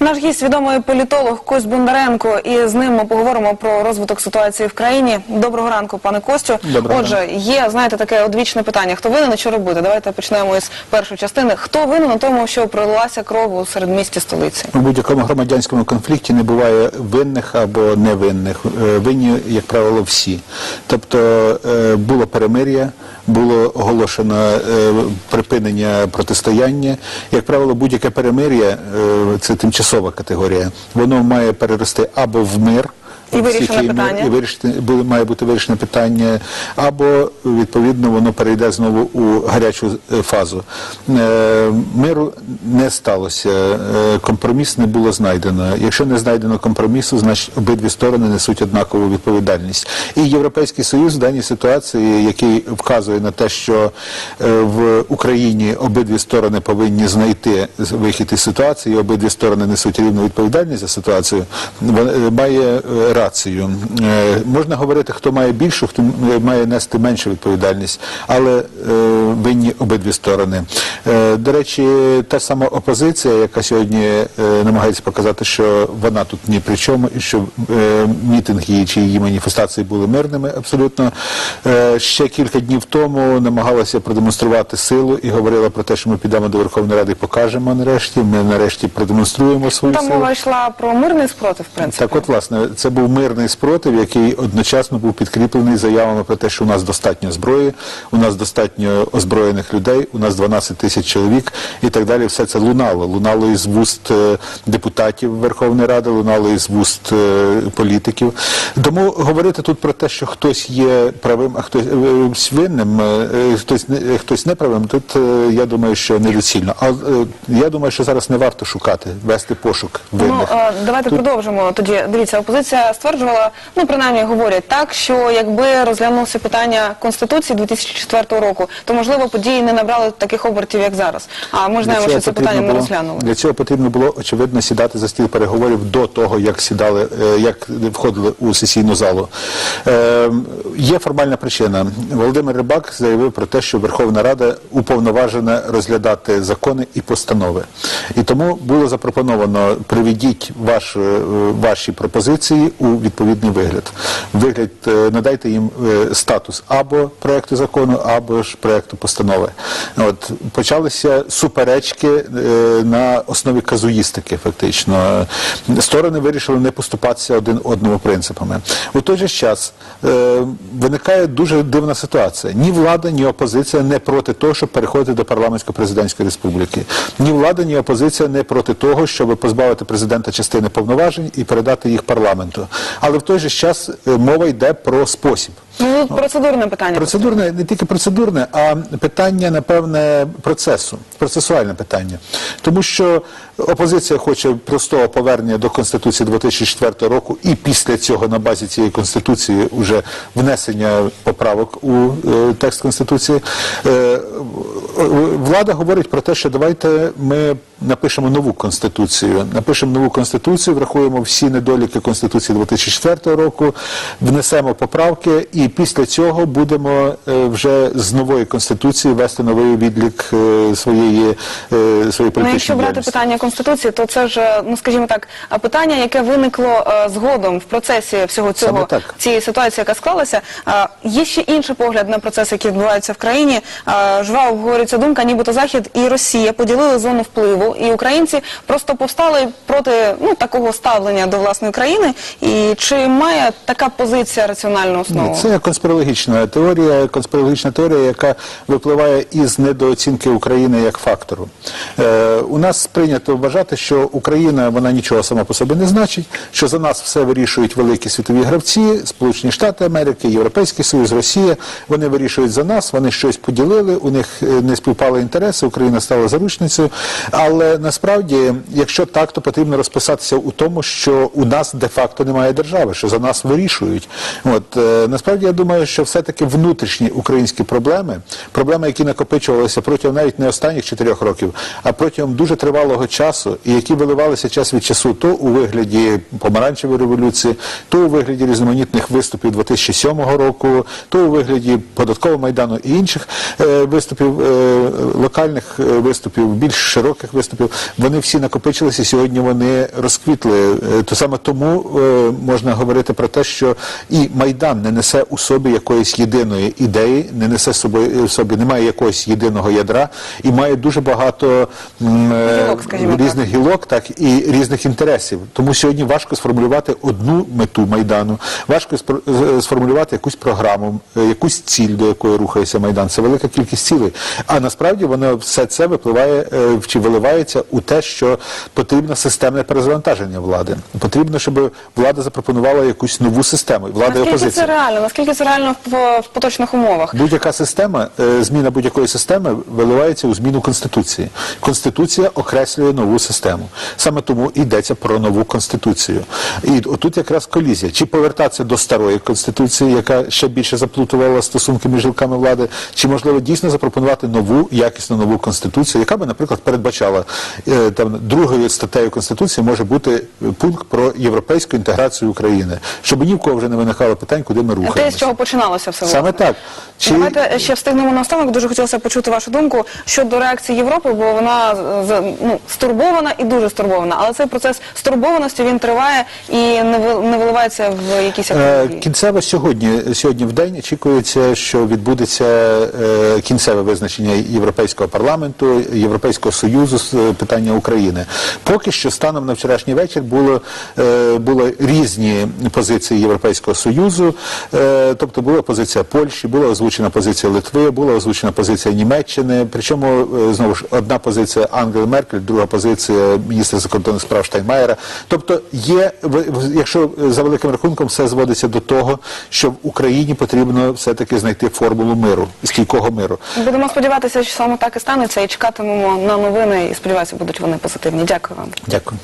Наш гість відомий політолог Кость Бондаренко, і з ним ми поговоримо про розвиток ситуації в країні. Доброго ранку, пане Костю. Доброго Отже, є знаєте таке одвічне питання: хто винен і що робити? Давайте почнемо із першої частини. Хто винен у тому, що пролилася кров у середмісті столиці? У будь-якому громадянському конфлікті не буває винних або невинних. Е, Винні, як правило, всі. Тобто е, було перемир'я, було оголошено е, припинення протистояння. Як правило, будь-яке перемир'я е, це тимчасова категорія. Воно має перерости або в мир. І стихійний, питання. І вирішити буде- має бути вирішене питання, або відповідно воно перейде знову у гарячу е, фазу. Е, Миру не сталося, е, компроміс не було знайдено. Якщо не знайдено компромісу, значить обидві сторони несуть однакову відповідальність. І Європейський Союз в даній ситуації, який вказує на те, що е, в Україні обидві сторони повинні знайти вихід із ситуації, обидві сторони несуть рівну відповідальність за ситуацію, е, має рацію. Е, Можна говорити, хто має більшу, хто має нести меншу відповідальність, але е, винні обидві сторони. Е, До речі, та сама опозиція, яка сьогодні намагається показати, що вона тут ні при чому, і що мітинги чи її маніфестації були мирними, абсолютно. Ще кілька днів тому намагалася продемонструвати силу і говорила про те, що ми підемо до Верховної Ради і покажемо нарешті. Ми нарешті продемонструємо свою Там силу. мова йшла про мирний спротив, в принципі. Так, от власне, це був мирний спротив, який одночасно був підкріплений заявами про те, що у нас достатньо зброї, у нас достатньо озброєних людей, у нас 12 тисяч чоловік і так далі. Все це лунало. Лунало із вуст е, депутатів Верховної Ради, лунало із вуст е, політиків. Тому говорити тут про те, що хтось є правим, а хтось е, винним, хтось не хтось неправим, тут я думаю, що недоцільно. А я думаю, що зараз не варто шукати, вести пошук Ну, винних. е, давайте Тут- продовжимо. Тоді дивіться, опозиція стверджувала, ну принаймні говорять так, що якби розглянулося питання конституції 2004 року, то можливо події не набрали таких обертів, як зараз. А ми ж знаємо, що це питання не розглянули. Для цього потрібно було очевидно сідати за стіл переговорів до того, як сідали, е, як входили у сесійну залу. Е, Є формальна причина. Володимир Рибак заявив про те, що Верховна Рада уповноважена розглядати закони і постанови. І тому було запропоновано приведіть ваш, е, ваші пропозиції у відповідний вигляд. Вигляд е, надайте їм е, статус або проекту закону, або ж проекту постанови. От почалися суперечки е, на основі казуїстики, фактично. Сторони вирішили не поступатися один одному принципами. У той же час виникає дуже дивна ситуація. Ні влада, ні опозиція не проти того, щоб переходити до парламентсько-президентської республіки. Ні влада, ні опозиція не проти того, щоб позбавити президента частини повноважень і передати їх парламенту. Але в той же час е, мова йде про спосіб. Ну, процедурне питання. Процедурне не тільки процедурне, а питання, напевне, процесу, процесуальне питання. Тому що опозиція хоче простого повернення до Конституції 2004 року і після цього на базі цієї Конституції вже внесення поправок у е, текст Конституції. Е, влада говорить про те, що давайте ми напишемо нову Конституцію. Напишемо нову Конституцію, врахуємо всі недоліки Конституції 2004 року, внесемо поправки і після цього будемо е, вже з нової Конституції вести новий відлік е, своєї, е, своєї Ну, політичної якщо брати питання конституції, то це ж, ну скажімо так, питання, яке виникло згодом в процесі всього цього цієї ситуації, яка склалася. Є ще інший погляд на процеси, які відбуваються в країні. Жва обговорюється думка, нібито Захід і Росія поділили зону впливу, і українці просто повстали проти ну такого ставлення до власної країни. І чи має така позиція раціональну основу? Ні, Це конспірологічна теорія, конспірологічна теорія, яка випливає із недооцінки України як фактору. Е, у нас прийнято вважати, що Україна вона нічого сама по собі не значить, що за нас все вирішують великі світові гравці, Сполучені Штати Америки, Європейський Союз, Росія. Вони вирішують за нас, вони щось поділили, у них е, не співпали інтереси, Україна стала заручницею. Але насправді, якщо так, то потрібно розписатися у тому, що у нас де-факто немає держави, що за нас вирішують. От е, насправді я думаю, що все-таки внутрішні українські проблеми, проблеми, які накопичувалися протягом навіть не останніх чотирьох років, а протягом дуже тривалого часу, і які виливалися час від часу, то у вигляді помаранчевої революції, то у вигляді різноманітних виступів 2007 року, то у вигляді податкового майдану і інших е, виступів, е, локальних е, виступів, більш широких виступів, вони всі накопичилися. Сьогодні вони розквітли. То саме тому можна говорити про те, що і майдан не несе у собі якоїсь єдиної ідеї, не несе собою в собі, немає якогось єдиного ядра і має дуже багато м, е, Гілок, скажімо так. різних гілок, так і різних інтересів. Тому сьогодні важко сформулювати одну мету майдану, важко сформулювати якусь програму, е, якусь ціль, до якої рухається майдан. Це велика кількість цілей. А насправді воно все це випливає е, чи виливається у те, що потрібно системне перезавантаження влади. Потрібно, щоб влада запропонувала якусь нову систему. Влада і опозиція. це реально? Наскільки це реально в, в поточних умовах? Будь-яка система, е, зміна будь-якої системи виливається у зміну конституції. Конституція окреслює нову систему. Саме тому йдеться про нову конституцію. І отут якраз колізія: чи повертатися до старої конституції, яка ще більше заплутувала стосунки між гілками влади, чи можливо дійсно запропонувати нову якісну нову конституцію, яка би, наприклад, передбачала е, там другою статтею конституції може бути пункт про європейську інтеграцію України, щоб ні в кого вже не виникало питань, куди ми Те, з чого починалося все Саме власне. так. Чи Давайте ще встигнемо наостанок. Дуже хотілося почути вашу думку щодо реакції Європи, бо вона ну, стурбована і дуже стурбована. Але цей процес стурбованості він триває і не ви- не виливається в якісь Е. Кінцево сьогодні, сьогодні в день очікується, що відбудеться е, кінцеве визначення Європейського парламенту, Європейського союзу з е, питання України. Поки що станом на вчорашній вечір було, е, були різні позиції Європейського союзу, е, тобто була позиція Польщі, була озвучена позиція Литви, була озвучена позиція Німеччини. Причому е, знову ж одна позиція Ангели Меркель, друга позиція міністра закордонних справ Штайнмаєра. Тобто є, якщо е, за великим рахунком все зводиться до того, що в Україні потрібно все-таки знайти формулу миру, стійкого миру. Будемо сподіватися, що саме так і станеться, і чекатимемо на новини. І сподіваюся, будуть вони позитивні. Дякую вам. Дякую.